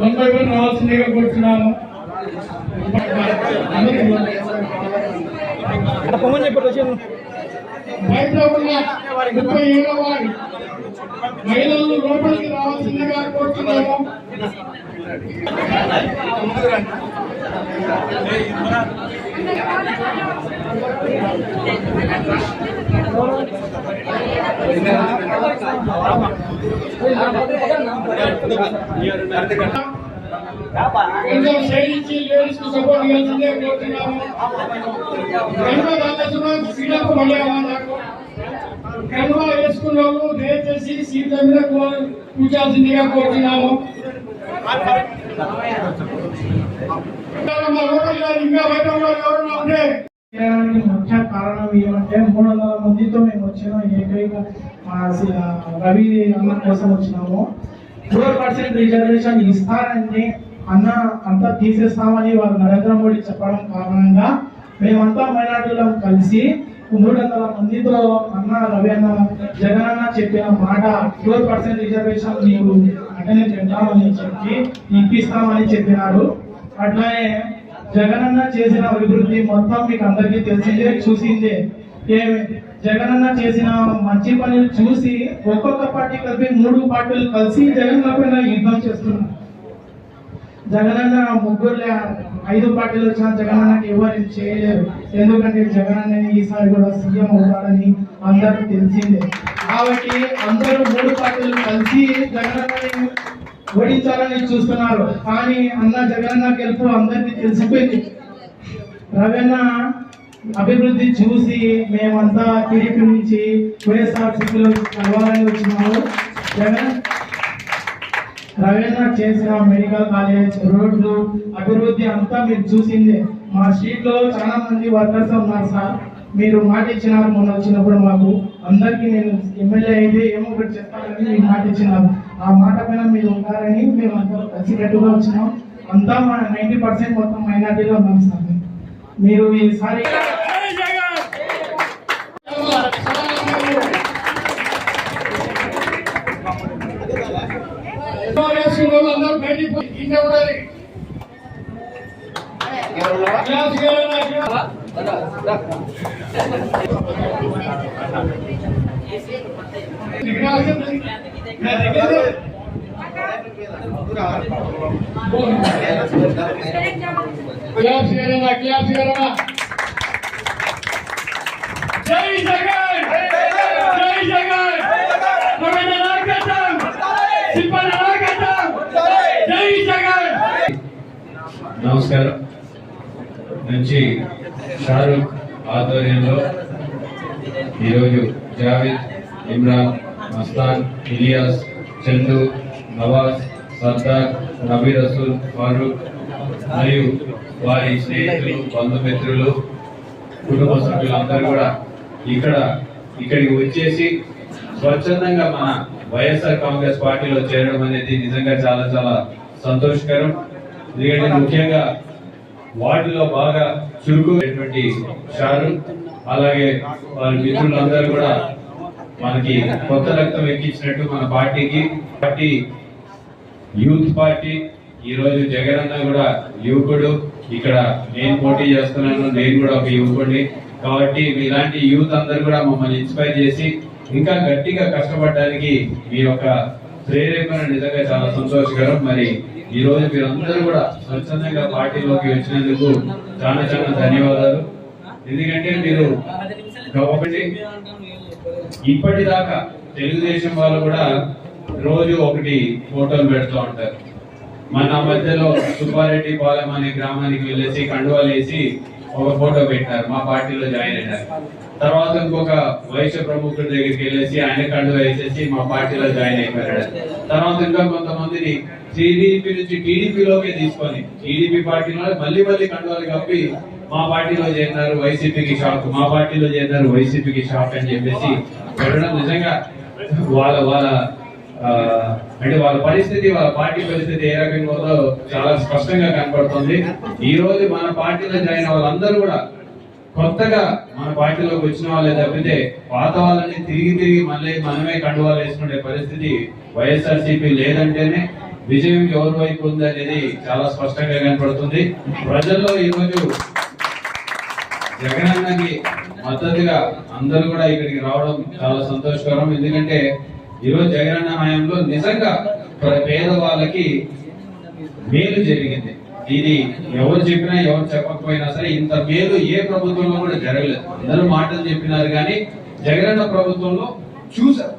One by one రావాల్సిందిగా వచ్చాను బయట ఉన్న ముప్పై ఏడవ వారి మహిళలు లోపలికి రావాల్సిందిగా కోరుతున్నాము కొంచెం సైడ్ ఇచ్చి లేడీస్ కు సపోర్ట్ ఇవ్వాల్సిందిగా కోరుతున్నాము కనుక రాజేశ్వరం సీట్లకు మళ్ళీ నాకు కనుక వేసుకున్న వాళ్ళు దయచేసి సీట్ల మీద కూ- కూర్చోాల్సిందిగా కోరుతున్నాము మా ఇంకా బయట ఉంటే చేయడానికి ముఖ్య కారణం ఏమంటే మూడు వందల మందితో మేము వచ్చినాం ఏకైక మా రవి అన్న కోసం వచ్చినాము ఫోర్ పర్సెంట్ రిజర్వేషన్ ఇస్తారని అన్న అంతా తీసేస్తామని వారు నరేంద్ర మోడీ చెప్పడం కారణంగా మేమంతా మైనార్టీలం కలిసి మూడు వందల మందితో అన్న రవి అన్న జగన్ అన్న చెప్పిన మాట ఫోర్ పర్సెంట్ రిజర్వేషన్ నీవు అటనే చెప్తామని చెప్పి ఇప్పిస్తామని చెప్పినారు. అట్లానే జగనన్న చేసిన అభివృద్ధి మొత్తం మీకు అందరికీ తెలిసిందే చూసిందే. ఏమి జగనన్న చేసిన మంచి పనులు చూసి ఒక్కొక్క పార్టీ కలిపి మూడు పార్టీలు కలిసి జగన్ పైన యుద్ధం చేస్తున్నారు. జగనన్న ముగ్గురు ఐదు పార్టీలు వచ్చిన జగనన్నకి ఎవరు చేయలేరు. ఎందుకంటే జగనన్న ఈసారి కూడా సీఎం అవుతాడని అందరూ తెలిసిందే. కాబట్టి అందరూ మూడు పార్టీలు కలిసి జగనన్నని ఓడించాలని చూస్తున్నారు. కానీ అన్న జగన్ గెలుపు అందరికీ తెలిసిపోయింది. రవణ అభివృద్ధి చూసి మేమంతా టీడీపీ నుంచి వైఎస్ఆర్ కలవాలని వచ్చినాము. జగన్ రవీంద్ర చేసిన మెడికల్ కాలేజ్ రోడ్లు అభివృద్ధి అంతా మీరు చూసిందే. మా స్ట్రీట్లో చాలా మంది వర్కర్స్ ఉన్నారు సార్. మీరు మాట ఇచ్చినారు మొన్న వచ్చినప్పుడు మాకు. అందరికీ నేను ఎమ్మెల్యే అయితే ఏమో ఒకటి చెప్తానని మీకు మాట ఇచ్చినారు. ఆ మాట పైన మీరు ఉంటారని మేము అందరం కలిసికట్టుగా వచ్చినాం. అంతా మన నైంటీ పర్సెంట్ మొత్తం మైనార్టీలో ఉన్నాం సార్. మీరు ఈసారి వేసుకున్న బయటికి పోయి కింద ఉండాలి class Kerala class class Kerala class Kerala జై జగన్ జై జగన్ రవీంద్ర నాయకత్వం సింపల్ నాయకత్వం జై జగన్ నమస్కారం నుంచి షారుఖ్ ఆధ్వర్యంలో ఈరోజు జావేద్ ఇమ్రాన్ మస్తాన్ ఇలియాస్ చందు నవాజ్ సర్దార్ నబీ రసూల్ ఫారూక్ మరియు వారి స్నేహితులు బంధుమిత్రులు కుటుంబ సభ్యులందరూ కూడా ఇక్కడ ఇక్కడికి వచ్చేసి స్వచ్ఛందంగా మన వైఎస్ఆర్ కాంగ్రెస్ పార్టీలో చేరడం అనేది నిజంగా చాలా చాలా సంతోషకరం. ఎందుకంటే ముఖ్యంగా వాటిలో బాగా చురుకునేటువంటి షారు అలాగే వారి మిత్రులందరూ కూడా మనకి కొత్త రక్తం ఎక్కించినట్టు మన పార్టీకి పార్టీ యూత్ పార్టీ ఈ రోజు జగనన్న కూడా యువకుడు. ఇక్కడ నేను పోటీ చేస్తున్నాను నేను కూడా ఒక యువకుడిని. కాబట్టి మీలాంటి యూత్ అందరూ కూడా మమ్మల్ని ఇన్స్పైర్ చేసి ఇంకా గట్టిగా కష్టపడడానికి మీ యొక్క ప్రేరేపణ నిజంగా చాలా సంతోషకరం. మరి ఈ రోజు మీరందరూ కూడా స్వచ్ఛందంగా పార్టీలోకి వచ్చినందుకు చాలా చాలా ధన్యవాదాలు. ఎందుకంటే మీరు కాబట్టి ఇప్పటిదాకా తెలుగుదేశం వాళ్ళు కూడా రోజు ఒకటి ఫోటోలు పెడుతూ ఉంటారు. మన మధ్యలో సుబ్బారెడ్డి పాలెం అనే గ్రామానికి వెళ్ళేసి కండువాలు వేసి ఒక ఫోటో పెట్టారు మా పార్టీలో జాయిన్ అయినారు. తర్వాత ఇంకొక వైశ్య ప్రముఖుడి దగ్గరికి వెళ్ళేసి ఆయన కండు వేసేసి మా పార్టీలో జాయిన్ అయిపోయాడు. తర్వాత ఇంకా కొంతమందిని టీడీపీ నుంచి టీడీపీలోకి తీసుకొని టీడీపీ పార్టీలో మళ్ళీ మళ్ళీ కండువాలు కప్పి మా పార్టీలో చేరినారు వైసీపీకి షాక్. మా పార్టీలో చేరినారు వైసీపీకి షాక్ అని చెప్పేసి పెట్టడం నిజంగా వాళ్ళ వాళ్ళ అంటే వాళ్ళ పరిస్థితి వాళ్ళ పార్టీ పరిస్థితి ఏ రకంగా ఉందో చాలా స్పష్టంగా కనపడుతుంది. ఈ రోజు మన పార్టీలో జాయిన్ వాళ్ళందరూ కూడా కొత్తగా మన పార్టీలోకి వచ్చిన వాళ్ళే తప్పితే పాత వాళ్ళని తిరిగి తిరిగి మళ్ళీ మనమే కండువాలు వేసుకునే పరిస్థితి వైఎస్ఆర్సీపీ లేదంటేనే విజయం ఎవరి వైపు ఉంది అనేది చాలా స్పష్టంగా కనపడుతుంది. ప్రజల్లో ఈ రోజు జగనన్నకి మద్దతుగా అందరూ కూడా ఇక్కడికి రావడం చాలా సంతోషకరం. ఎందుకంటే ఈరోజు జగనన్న హయాంలో నిజంగా ప్ర- పేదవాళ్ళకి మేలు జరిగింది. ఇది ఎవరు చెప్పినా ఎవరు చెప్పకపోయినా సరే ఇంత మేలు ఏ ప్రభుత్వంలో కూడా జరగలేదు. అందరూ మాటలు చెప్పినారు కానీ జగనన్న ప్రభుత్వంలో చూసారు